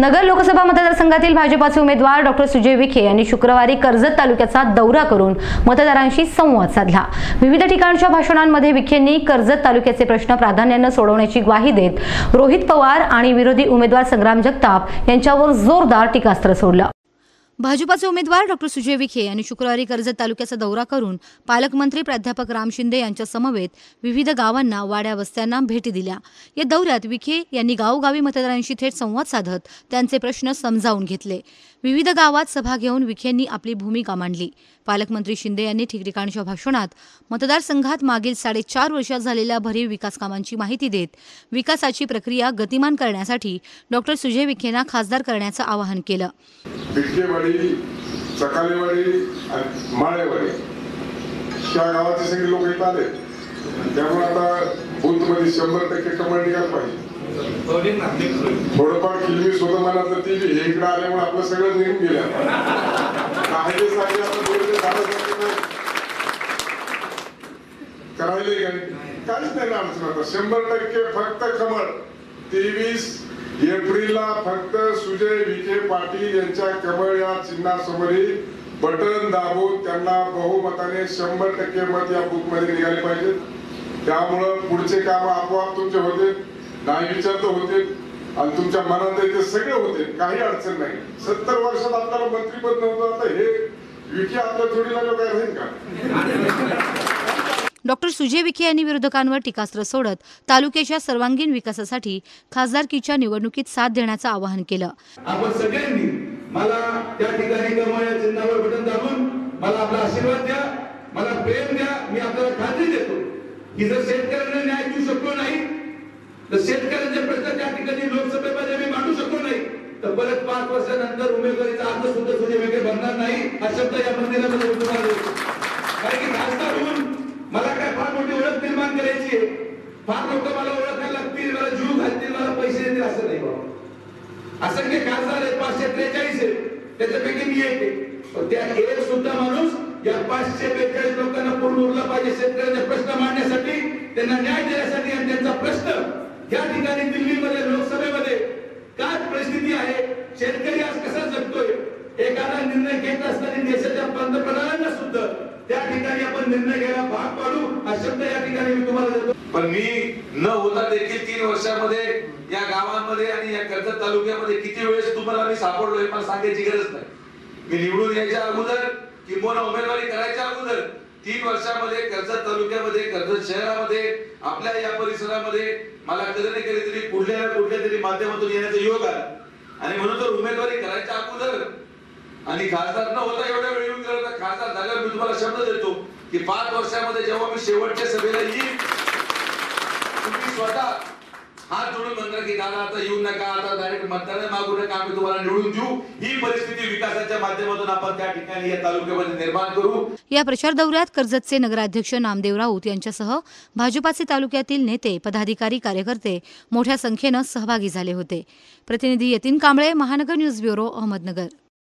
नगर लोकसभा मतदारसंघातील भाजपाचे उमेदवार डॉक्टर सुजय विखे यांनी शुक्रवारी कर्जत तालुक्याचा दौरा करून मतदारांशी संवाद साधला. विविध ठिकाणच्या भाषणांमध्ये विखेंनी कर्जत तालुक्याचे प्रश्न प्राधान्यानं सोडवण्याची ग्वाही देत रोहित पवार आणि विरोधी उमेदवार संग्राम जगताप यांच्यावर जोरदार टीकास्त्र सोडलं. भाजपाचे उमेदवार डॉक्टर सुजय विखे यांनी शुक्रवारी कर्जत तालुक्याचा दौरा करून पालकमंत्री प्राध्यापक राम शिंदे यांच्या समवेत विविध गावांना वाड्या वस्त्यांना भेटी दिल्या. या दौऱ्यात विखे यांनी गावोगावी मतदारांशी थेट संवाद साधत त्यांचे प्रश्न समजावून घेतले. विविध गावात सभा घेऊन विखेंनी आपली भूमिका मांडली. पालकमंत्री शिंदे यांनी ठिकठिकाणच्या भाषणात मतदारसंघात मागील साडेचार वर्षात झालेल्या भरीव विकास कामांची माहिती देत विकासाची प्रक्रिया गतिमान करण्यासाठी डॉक्टर सुजय विखेंना खासदार करण्याचं आवाहन केलं. बिटकेवाडी चकालेवाडी आणि माळेवाडी. त्या गावाचे सगळे लोक इथं आले. त्यामुळे आता बूथमध्ये शंभर टक्के कमळ निघाल पाहिजे. थोडंफार किलमीस होतं मला तर ती हे इकडे आल्यामुळे आपलं सगळं निघून गेलं. करायला काहीच नाही ना अडचण आता शंभर टक्के फक्त कमळ तेवीस एप्रिलला फक्त सुजय विखे पाटील यांच्या कमळ या चिन्हासमोरील बटन दाबून त्यांना बहुमताने शंभर टक्के मत या बुकमध्ये निघाले पाहिजेत त्यामुळं पुढचे काम आपोआप तुमचे होते नाही विचार तर होते आणि तुमच्या मनात ते सगळे होते काही अडचण नाही. सत्तर वर्षात आपल्याला मंत्रीपद नव्हतं आता हे विखे आपल्या जोडीला लोक का? डॉक्टर सुजय विखे यांनी विरोधकांवर टीकास्त्र सोडत तालुक्याच्या सर्वांगीण विकासासाठी खासदारकीच्या निवडणुकीत साथ देण्याचं आवाहन केलं. आपण सगळ्यांनी मला त्या ठिकाणी चिन्हावर बटन दाबून मला आपला आशीर्वाद द्या मला प्रेम द्या मी आपल्याला खात्री देतो की जर शेतकऱ्यांना न्याय देऊ शकलो नाही तर शेतकऱ्यांचे प्रश्न त्या ठिकाणी लोकसभेमध्ये मी मांडू शकलो नाही तर परत पाच वर्षानंतर उमेदवारीचा अर्ज सुद्धा सुजय वेगळे भरणार नाही हा शब्द या मंदिरामध्ये मी तुम्हाला देतो. कारण की खासदार होऊन मला काय फार मोठी ओळख निर्माण करायची आहे फार लोक मला ओळखायला लागतील मला जीव घालतील मला पैसे देतील असं नाही बाबा. असंख्य खासदार आहेत पाचशे त्रेचाळीस आहेत. त्याच्यापैकी मी एक आहे. त्या एक सुद्धा माणूस या पाचशे बेचाळीस लोकांना पूर्ण उरला पाहिजे शेतकऱ्यांचे प्रश्न मांडण्यासाठी त्यांना न्याय देण्यासाठी आणि त्यांचा प्रश्न या ठिकाणी दिल्लीमध्ये लोकसभेमध्ये काय परिस्थिती आहे? शेतकरी आज कसा जगतोय? एखादा निर्णय घेत असताना देशाच्या पंतप्रधानांना सुद्धा त्या ठिकाणी आपण निर्णय घ्यायला भाग पाडू शब्द या ठिकाणी मी तुम्हाला देतो. पण मी न होता देखील तीन वर्षामध्ये या गावांमध्ये आणि या कर्जत तालुक्यामध्ये किती वेळेस तुम्हाला मी सापडलो हे मला सांगायची गरज नाही. मी निवडून यायच्या अगोदर किंवा उमेदवारी करायच्या अगोदर तीन वर्षामध्ये कर्जत तालुक्यामध्ये कर्जत शहरामध्ये आपल्या या परिसरामध्ये मला कधी ना कधीतरी कुठल्या ना कुठल्या तरी माध्यमातून येण्याचा योग आला. आणि म्हणून तर उमेदवारी करायच्या अगोदर आणि खासदार न होता एवढ्या वेळ येऊन गेला खासदार झाल्यावर मी तुम्हाला शब्द देतो की पाच वर्षामध्ये जेव्हा मी शेवटच्या सभेला येईल तुम्ही स्वतः हात जोडून म्हणणार की दादा आता येऊ नका आता डायरेक्ट मतदान मागू नका आम्ही तुम्हाला निवडून देऊ. ही परिस्थिती विकासाच्या माध्यमातून आपण त्या ठिकाणी या तालुक्यामध्ये निर्माण करू. या प्रचार दौऱ्यात कर्जतचे नगराध्यक्ष नामदेव राऊत यांच्यासह भाजपाचे तालुक्यातील नेते पदाधिकारी कार्यकर्ते मोठ्या संख्येनं सहभागी झाले होते. प्रतिनिधी यतीन कांबळे महानगर न्यूज ब्युरो अहमदनगर.